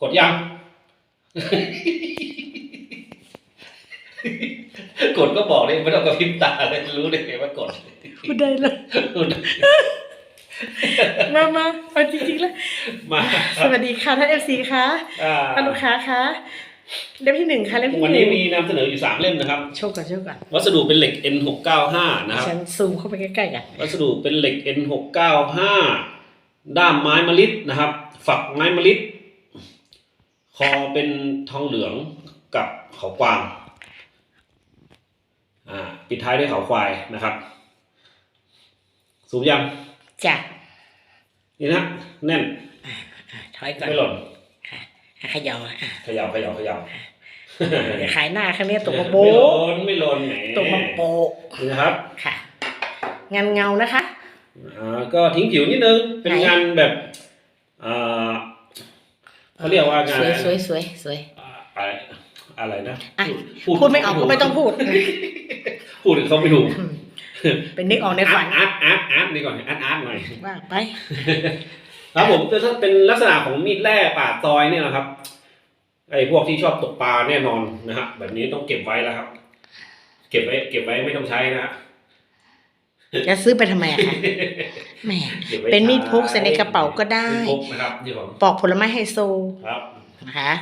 กดยัง กดก็บอกเลยไม่ต้องกระพริบตาเลยรู้ได้ไงว่ากดพูดได้เลยมามาเอาจริงๆแล้วมาสวัสดีค่ะท่านเอฟซีค่ะอ่าท่านลูกค้าคะเล่มที่หนึ่งค่ะเล่มที่วันหนี้นึ่งมีนำเสนออยู่สามเล่มนะครับโชว์ก่อนโชว์ก่อนวัสดุเป็นเหล็ก N695 นะครับฉันซูมเข้าไปใกล้ๆกันวัสดุเป็นเหล็ก N695 ด้ามไม้มะลิดนะครับ ฝักไม้มะลิด คอเป็นทองเหลืองกับเขากวางอ่าปิดท้ายด้วยเขาควายนะครับ สูบยังจ้ะนี่นะแน่นอะถอยก่อนไม่หล่นค่ะอะเขย่าอะเขย่าเขย่าเขย่าเดี๋ยวขายหน้าครั้งนี้ตกมาไม่โบ๊ะหล่นไม่หล่นแหมตกมาโป๊ะนี่นะครับค่ะ งานเงานะคะอ่าก็ทิ้งผิวนิดนึงเป็นไหนงานแบบอ่า เขาเรียกว่างานสวยสวยสวยสวยอ่าอะไรอะไรนะอะ พูดไม่ออกก็ไม่ต้องพูด พูดเขาไม่ถูกเป็นนึกออกในฝันอาร์ตอาร์ตอาร์ตนี่ก่อนอาร์ตอาร์ตหน่อยว่าไปครับผมแต่ถ้าเป็นลักษณะของมีดแร่ป่าดซอยเนี่ยนะครับไอ้พวกที่ชอบตกปลาแน่นอนนะฮะแบบนี้ต้องเก็บไว้แล้วครับ เก็บไว้ เก็บไว้ไม่ต้องใช้นะฮะ จะซื้อไปทำไมอะคะแหมก็บไว้เป็นมีดพกใส่ในกระเป๋าก็ได้ มีดพกนะครับที่ของปอกผลไม้ไฮโซครับนะคะ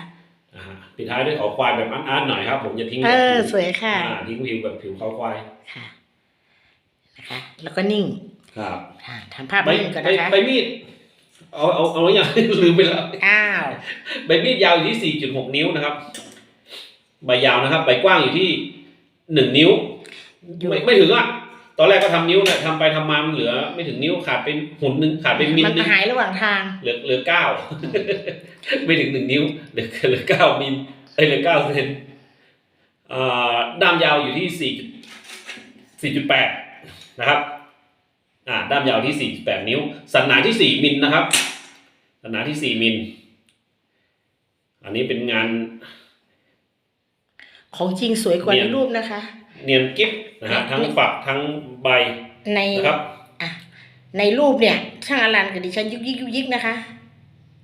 อ่าฮะปิดท้ายด้วยเขาควายแบบอาร์ตๆหน่อยครับ ผมจะทิ้งเอแบบอผิวสวยค่ะอ่าทิ้งผิวแบบผิวเขาควายค่ะนะคะแล้วก็นิ่งครับอ่าทำภาพใบนิ่งก่อนใบนะคะใบมีดเอาเอาเอาไว้อย่าง ลืมไปแล้ว อ้าวใบมีดยาวอยู่ที่ 4.6 นิ้วนะครับ ใบยาวนะครับ ใบกว้างอยู่ที่ 1 นิ้ว อยู่ไม่ไม่ถึงอะ ตอนแรกก็ทำนิ้วเนี่ยทำไปทำมามันเหลือ ไม่ถึงนิ้วขาดเป็นหุ่นหนึ่งขาดเป็นมิลมันหนึงหายระหว่างทางเหลือเหลือเก้าไม่ถึงหนึ่งนิ้วเหลือเหลือเก้ามิลเอ้ยเหลือเก้าเซนอ่าด้ามยาวอยู่ที่สี่สี่จุดแปดนะครับอ่าด้ามยาวที่สี่จุดแปดนิ้ว สันหนาที่สี่มิลนะครับ สันหนาที่สี่มิล อันนี้เป็นงาน ของจริงสวยกว่าเนี่ในยรูปนะคะ เนียนกิฟนะฮะเนี่ยทั้งฝักทั้งใบในนะครับอะในรูปเนี่ยช่างอลันกับดิฉันยุกยิกยุกยิกนะคะ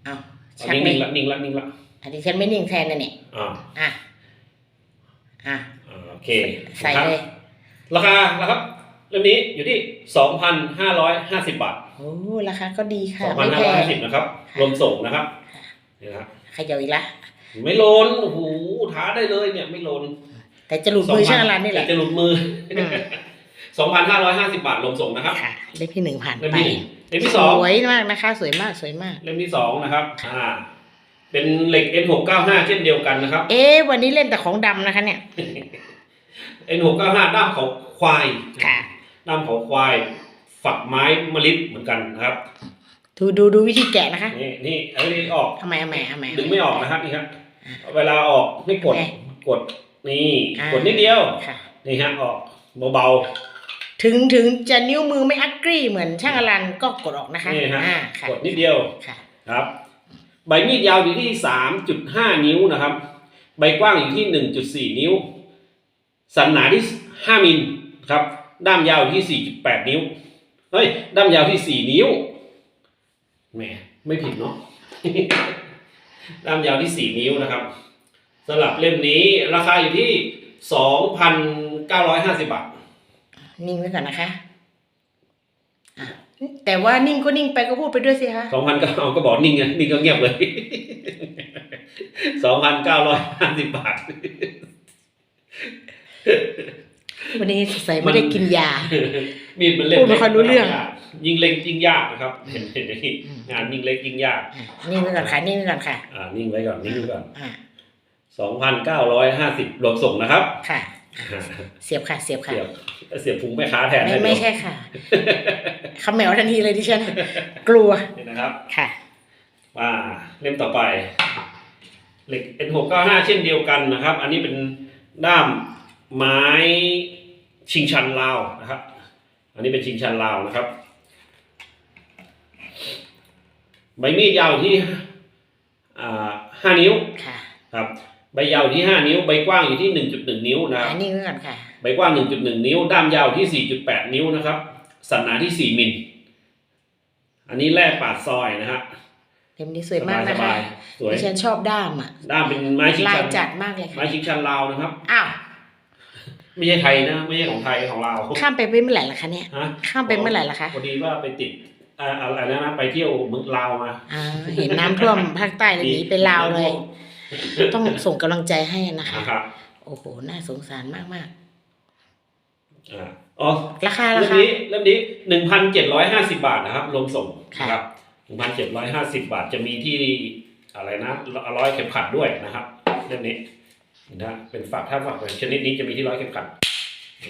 เอาอันชักนี้ไม่นิ่งละนิ่งละนิ่งละอันดิฉันไม่นิ่งแทนนะเนี่ยอ่าอะอะอ่าโอเคใส่นะครับเลยราคานะครับเล่มนี้อยู่ที่สองพันห้าร้อยห้าสิบบาทโอ้ราคาก็ดีค่ะสองพันไม่ห้าแพร้อยห้าสิบงนะครับค่ะรวมส่งนะครับนี่นะครับขยับอีกละไม่โลนโอ้โหท้าได้เลยเนี่ยไม่โลน แต่จะหลุดมือช่างอลันนี่แหละ จะหลุดมืออืมสองพันห้าร้อยห้าสิบบาทรวมส่งนะครับค่ะเล่มที่หนึ่งผ่านเล่มไปที่หนึ่งเล่มที่สสองวยมากนะคะ สวยมากสวยมาก เล่มที่สองนะครับ อ่า เป็นเหล็ก N695 เช่นเดียวกันนะครับ เอ๊ะวันนี้เล่นแต่ของดำนะคะ เนี่ย N695 ด้ามเขาควายค่ะด้ามเขาควาย ฝักไม้มะลิเหมือนกันนะครับดูดูดูวิธีแกะนะคะ นี่นี่เอานี้ออกทำไมทำไมทำไมดึงไม่ออกนะครับนี่ครับเวลาออกให้กดโอเคกด นี่อ่ากกดนิดเดียว ค่ะ นี่ฮะออกเบา ถึงถึงจะนิ้วมือไม่อักกรีเหมือนช่างอลันก็กดออกนะคะๆนี่ฮะ อ่าค่ะกดนิดเดียว ค่ะ ครับ ใบมีดยาวอยู่ที่สามจุดห้านิ้วนะครับ ใบกว้างอยู่ที่หนึ่งจุดสี่นิ้ว สันหนาที่ห้ามิลครับ ด้ามยาวอยู่ที่สี่จุดแปดนิ้ว เฮ้ย ด้ามยาวที่สี่นิ้ว แหม ไม่ผิดเนาะ ด้ามยาวที่สี่นิ้วนะครับ สำหรับเล่มนี้ราคาอยู่ที่สองพันเก้าร้อยห้าสิบาท นิ่งไว้ก่อนนะคะแต่ว่านิ่งก็นิ่งไปก็พูดไปด้วยสิคะ2,000ก็เอาก็บอกนิ่งไงนิ่งก็เงียบเลยสองพันเก้าร้อยห้าสิบบาท วันนี้สงสัยไม่ได้กินยา มีดมันเล่มพูดไม่ค่อยรู้เรื่อง ยิ่งเล็กยิ่งยากนะครับเห็นเห็นอย่งานยิ่งเล็กยิ่งยากนิ่งไว้ก่อนค่ะ นิ่งไว้ก่อนค่ะ อ่านิ่งไว้ก่อนนิ่งไว้ก่อน สองพันเก้าร้อยห้าสิบรวมส่งนะครับ ค่ะ เสียบค่ะ เสียบค่ะ เสียบเสียบพุงแม่ค้าแทนไม่ไม่ใช่ค่ะคำแมวทันทีเลยดิฉันกลัวนี่นะครับ ค่ะ มาเล่มต่อไป เหล็ก N695 เช่นเดียวกันนะครับ อันนี้เป็นด้ามไม้ชิงชันลาวนะครับ อันนี้เป็นชิงชันลาวนะครับ ใบมีดยาวที่ห้านิ้วครับ ใบยาวอยู่ที่ห้านิ้ว ใบกว้างอยู่ที่หนึ่งจุดหนึ่งนิ้วนะครับอ่านิ่งไว้ก่อนค่ะ ใบกว้าง1.1นิ้ว ด้ามยาวที่4.8นิ้วนะครับ สันหนาที่4มิล อันนี้แร่ปาดซอยนะฮะในเล่มนี้สวยมากสนะบาคะยๆสวยดิฉันชอบด้ามอะด้ามเป็นไม้ชิงลายชันจัดมากเลยไม้ค่ะชิงชันลาวนะครับ อ้าวไม่ใช่ไทยนะไม่ใช่ของไทยของลาวข้ามไปเมื่อไหร่ล่ะคะเนี่ย ฮะข้ามไปเมื่อไหร่ล่ะคะพอดีว่าไปติดอ่าอะไรนะนะไปเที่ยวเมืองลาวมา อ่าเห็นน้ำท่วมภาคใต้เลยหนีไปลาวเลย ต้องส่งกำลังใจให้นะคะ นะครับ โอ้โห น่าสงสารมากมากอ่าอ๋อๆราคาเล่รามคา นี้เล่มนี้หนึ่งพันเจ็ดร้อยห้าสิบาทนะครับรวมส่งค่ะ นะครับหนึ่งพันเจ็ดร้อยห้าสิบาทจะมีที่อะไรนะร้อยเข็มขัดด้วยนะครับเล่มนี้นะเป็นฝากถ้าฝากชนิดนี้จะมีที่ร้อยเข็มขัด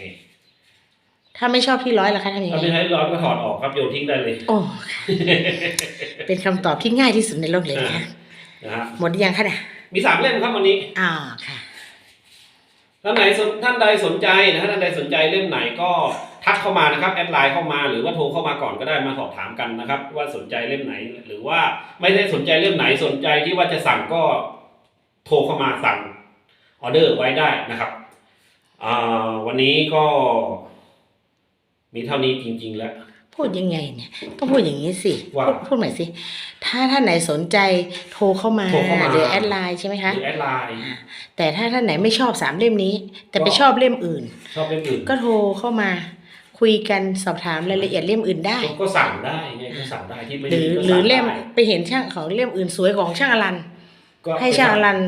นี่ถ้าไม่ชอบที่ร้อยล่ะคะทำยังถ้าไงไม่ใช้ร้อยก็ถอดออกครับโยนทิ้งได้เลย โอ้ค่ะเป็นคำตอบที่ง่ายที่สุดในโลกเลยนะคะนะฮะหมดหรือยังคะเนี่ย มีสามเล่มครับวันนี้ อ่าค่ะ ท่านไหนสนท่านใดสนใจนะท่านใดสนใจเล่มไหนก็ทักเข้ามานะครับแอดไลน์เข้ามาหรือว่าโทรเข้ามาก่อนก็ได้มาสอบถามกันนะครับ ว่าสนใจเล่มไหน หรือว่าไม่ได้สนใจเล่มไหนสนใจที่ว่าจะสั่งก็โทรเข้ามาสั่งออเดอร์ไว้ได้นะครับอ่าวันนี้ก็มีเท่านี้จริง ๆ แล้ว พูดยังไงเนี่ยต้องพูดอย่างนี้สิว่าพูดพูดใหม่สิ ถ้าท่านไหนสนใจโทรเข้ามาโทรเข้ามา หรือแอดไลน์ใช่ไหมหคะรือแอดไลน์ อ่าแต่ถ้าท่านไหนไม่ชอบสามเล่มนี้ แต่ไปก็ ชอบเล่มอื่น ชอบเล่มอื่นก็โทรเข้ามา คุยกันสอบถามรายละเอียดเล่มอื่นได้ ก็ก็สั่งได้ไงก็สั่งได้ที่ไม่หรือก็หรือสั่งเล่มได้ไปเห็นช่างของเล่มอื่นสวยของช่างอลัน ก็ให้ช่างอลัน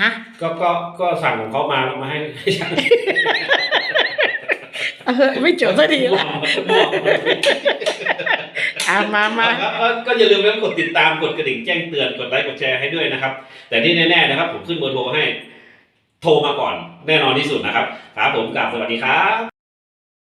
ฮะก็ก็ก็สั่งของเขามาแล้วมาให้ให้ช่างเออ ไม่จบสักทีละอะมามาครับก็อย่าลืมนะกดติดตามกดกระดิ่งแจ้งเตือนกดไลค์กดแชร์ให้ด้วยนะครับ แต่ที่แน่ๆนะครับ ผมขึ้นเบอร์โทรให้ โทรมาก่อนแน่นอนที่สุดนะครับครับผมกลับสวัสดีครับ